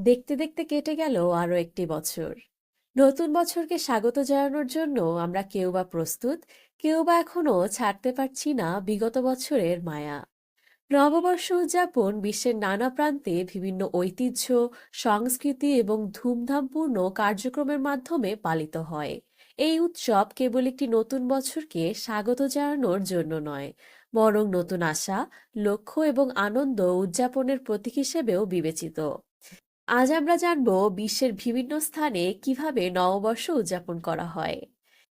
দেখতে দেখতে কেটে গেল আরও একটি বছর। নতুন বছরকে স্বাগত জানানোর জন্য আমরা কেউ বা প্রস্তুত, কেউ বা এখনও ছাড়তে পারছি না বিগত বছরের মায়া। নববর্ষ উদযাপন বিশ্বের নানা প্রান্তে বিভিন্ন ঐতিহ্য, সংস্কৃতি এবং ধুমধামপূর্ণ কার্যক্রমের মাধ্যমে পালিত হয়। এই উৎসব কেবল একটি নতুন বছরকে স্বাগত জানানোর জন্য নয়, বরং নতুন আশা, লক্ষ্য এবং আনন্দ উদযাপনের প্রতীক হিসেবেও বিবেচিত। আজ আমরা জানব বিশ্বের বিভিন্ন স্থানে কীভাবে নববর্ষ উদযাপন করা হয়।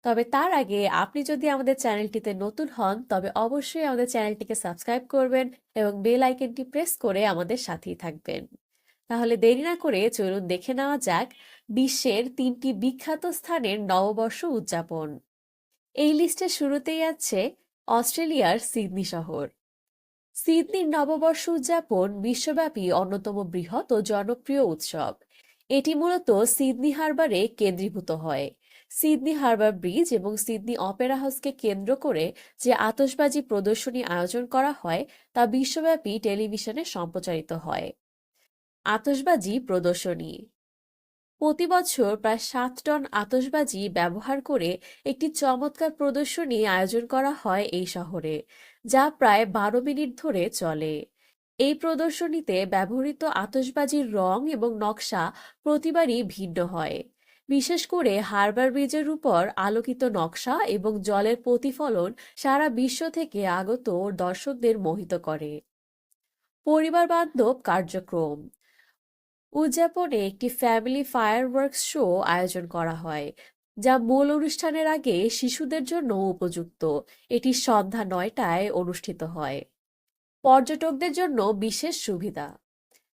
তবে তার আগে আপনি যদি আমাদের চ্যানেলটিতে নতুন হন, তবে অবশ্যই আমাদের চ্যানেলটিকে সাবস্ক্রাইব করবেন এবং বেল আইকনটি প্রেস করে আমাদের সাথেই থাকবেন। তাহলে দেরি না করে চলুন দেখে নেওয়া যাক বিশ্বের তিনটি বিখ্যাত স্থানের নববর্ষ উদযাপন। এই লিস্টের শুরুতেই আছে অস্ট্রেলিয়ার সিডনি শহর। সিডনির নববর্ষ উদযাপন বিশ্বব্যাপী অন্যতম বৃহৎ ও জনপ্রিয় উৎসব। এটি মূলত সিডনি হারবারে কেন্দ্রীভূত হয়। সিডনি হারবার ব্রিজ এবং সিডনি অপেরা হাউসকে কেন্দ্র করে যে আতশবাজি প্রদর্শনী আয়োজন করা হয়, তা বিশ্বব্যাপী টেলিভিশনে সম্প্রচারিত হয়। আতশবাজি প্রদর্শনী প্রতি বছর প্রায় সাত টন আতশবাজি ব্যবহার করে একটি চমৎকার প্রদর্শনী আয়োজন করা হয় এই শহরে, যা প্রায় বারো মিনিট ধরে চলে। এই প্রদর্শনীতে ব্যবহৃত আতসবাজির রং এবং নকশা প্রতিবারই ভিন্ন হয়। বিশেষ করে হারবার ব্রিজের উপর আলোকিত নকশা এবং জলের প্রতিফলন সারা বিশ্ব থেকে আগত দর্শকদের মোহিত করে। পরিবার বান্ধব কার্যক্রম উদযাপনে একটি ফ্যামিলি ফায়ারওয়ার্কস শো আয়োজন করা হয়, যা মূল অনুষ্ঠানের আগে শিশুদের জন্য উপযুক্ত। এটি সন্ধ্যা নয়টায় অনুষ্ঠিত হয়। পর্যটকদের জন্য বিশেষ সুবিধা।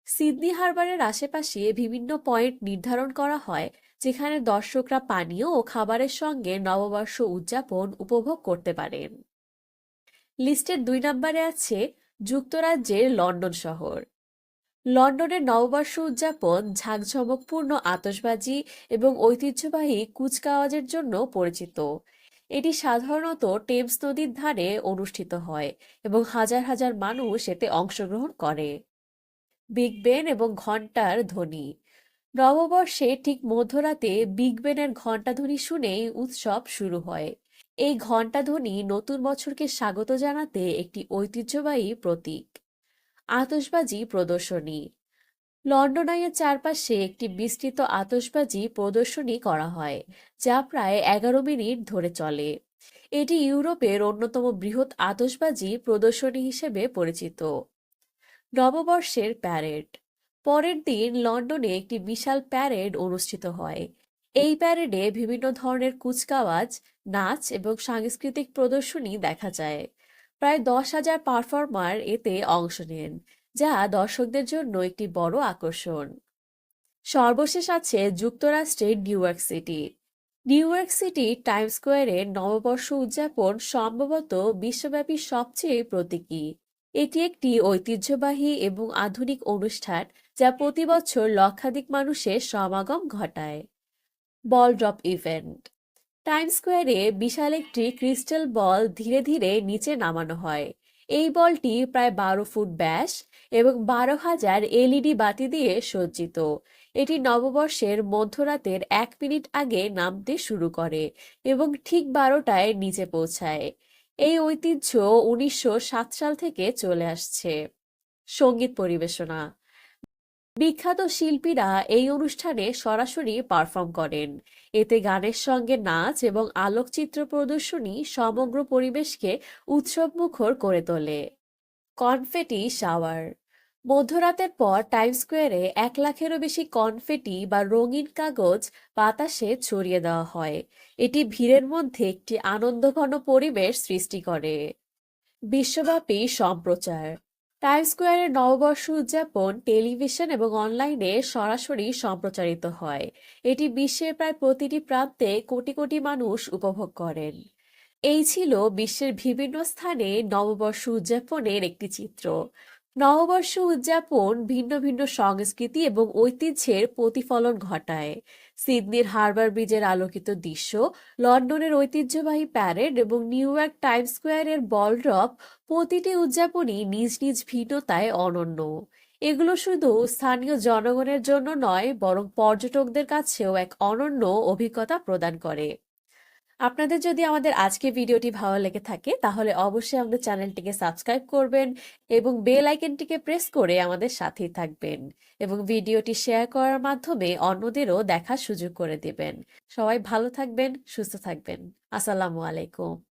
সিডনি হারবারের আশেপাশে বিভিন্ন পয়েন্ট নির্ধারণ করা হয়, যেখানে দর্শকরা পানীয় ও খাবারের সঙ্গে নববর্ষ উদযাপন উপভোগ করতে পারেন। লিস্টের দুই নম্বরে আছে যুক্তরাজ্যের লন্ডন শহর। লন্ডনের নববর্ষ উদযাপন ঝাঁকঝমকপূর্ণ আতশবাজি এবং ঐতিহ্যবাহী কুচকাওয়াজের জন্য পরিচিত। এটি সাধারণত টেমস নদীর ধারে অনুষ্ঠিত হয় এবং হাজার হাজার মানুষ এতে অংশগ্রহণ করে। বিগ বেন এবং ঘণ্টার ধ্বনি। নববর্ষে ঠিক মধ্যরাতে বিগ বেনের ঘণ্টাধ্বনি শুনেই উৎসব শুরু হয়। এই ঘণ্টাধ্বনি নতুন বছরকে স্বাগত জানাতে একটি ঐতিহ্যবাহী প্রতীক। আতশবাজি প্রদর্শনী। লন্ডন আইয়ের চারপাশে একটি বিস্তৃত আতশবাজি প্রদর্শনী করা হয়, যা প্রায় এগারো মিনিট ধরে চলে। এটি ইউরোপের অন্যতম বৃহৎ আতশবাজি প্রদর্শনী হিসেবে পরিচিত। নববর্ষের প্যারেড। পরের দিন লন্ডনে একটি বিশাল প্যারেড অনুষ্ঠিত হয়। এই প্যারেডে বিভিন্ন ধরনের কুচকাওয়াজ, নাচ এবং সাংস্কৃতিক প্রদর্শনী দেখা যায়। প্রায় দশ হাজার পারফর্মার এতে অংশ নেন, যা দর্শকদের জন্য একটি বড় আকর্ষণ। সর্বশেষ আছে যুক্তরাষ্ট্রের New York City. New York City time স্কোয়ারের নববর্ষ উদযাপন সম্ভবত বিশ্বব্যাপী সবচেয়ে প্রতীকী। এটি একটি ঐতিহ্যবাহী এবং আধুনিক অনুষ্ঠান যা প্রতি বছর লক্ষাধিক মানুষের সমাগম ঘটায়। বল ড্রপ ইভেন্ট টাইম স্কোয়ারে বিশাল একটি ক্রিস্টাল বল ধীরে ধীরে নিচে নামানো হয়। এই বলটি প্রায় বারো ফুট ব্যাস এবং বারো হাজার এলইডি বাতি দিয়ে সজ্জিত। এটি নববর্ষের মধ্যরাতের এক মিনিট আগে নামতে শুরু করে এবং ঠিক বারোটায় নিচে পৌঁছায়। এই ঐতিহ্য উনিশশো সাত সাল থেকে চলে আসছে। সংগীত পরিবেশনা বিখ্যাত শিল্পীরা এই অনুষ্ঠানে সরাসরি পারফর্ম করেন। এতে গানের সঙ্গে নাচ এবং আলোকচিত্র প্রদর্শনী সমগ্র পরিবেশকে উৎসবমুখর করে তোলে। Confetti shower. মধ্যরাতের পর টাইম স্কোয়ারে এক লাখেরও বেশি কনফেটি বা রঙিন কাগজ বাতাসে ছড়িয়ে দেওয়া হয়। এটি ভিড়ের মধ্যে একটি আনন্দঘন পরিবেশ সৃষ্টি করে। বিশ্বব্যাপী সম্প্রচার। টাইম স্কোয়ারের নববর্ষ উদযাপন টেলিভিশন এবং অনলাইনে সরাসরি সম্প্রচারিত হয়। এটি বিশ্বের প্রায় প্রতিটি প্রান্তে কোটি কোটি মানুষ উপভোগ করেন। এই ছিল বিশ্বের বিভিন্ন স্থানে নববর্ষ উদযাপনের একটি চিত্র। নববর্ষ উদযাপন ভিন্ন ভিন্ন সংস্কৃতি এবং ঐতিহ্যের প্রতিফলন ঘটায়। সিডনির হারবার ব্রিজের আলোকিত দৃশ্য, লন্ডনের ঐতিহ্যবাহী প্যারেড এবং নিউ ইয়র্ক টাইম স্কোয়ারের বল ড্রপ প্রতিটি উদযাপনই নিজ নিজ ভিন্নতায় অনন্য। এগুলো শুধু স্থানীয় জনগণের জন্য নয়, বরং পর্যটকদের কাছেও এক অনন্য অভিজ্ঞতা প্রদান করে। আপনাদের যদি আমাদের আজকে ভিডিওটি ভালো লেগে থাকে, তাহলে অবশ্যই আমাদের চ্যানেলটিকে সাবস্ক্রাইব করবেন এবং বেল আইকনটিকে প্রেস করে আমাদের সাথেই থাকবেন এবং ভিডিওটি শেয়ার করার মাধ্যমে অন্যদেরও দেখার সুযোগ করে দেবেন। সবাই ভালো থাকবেন, সুস্থ থাকবেন। আসসালামু আলাইকুম।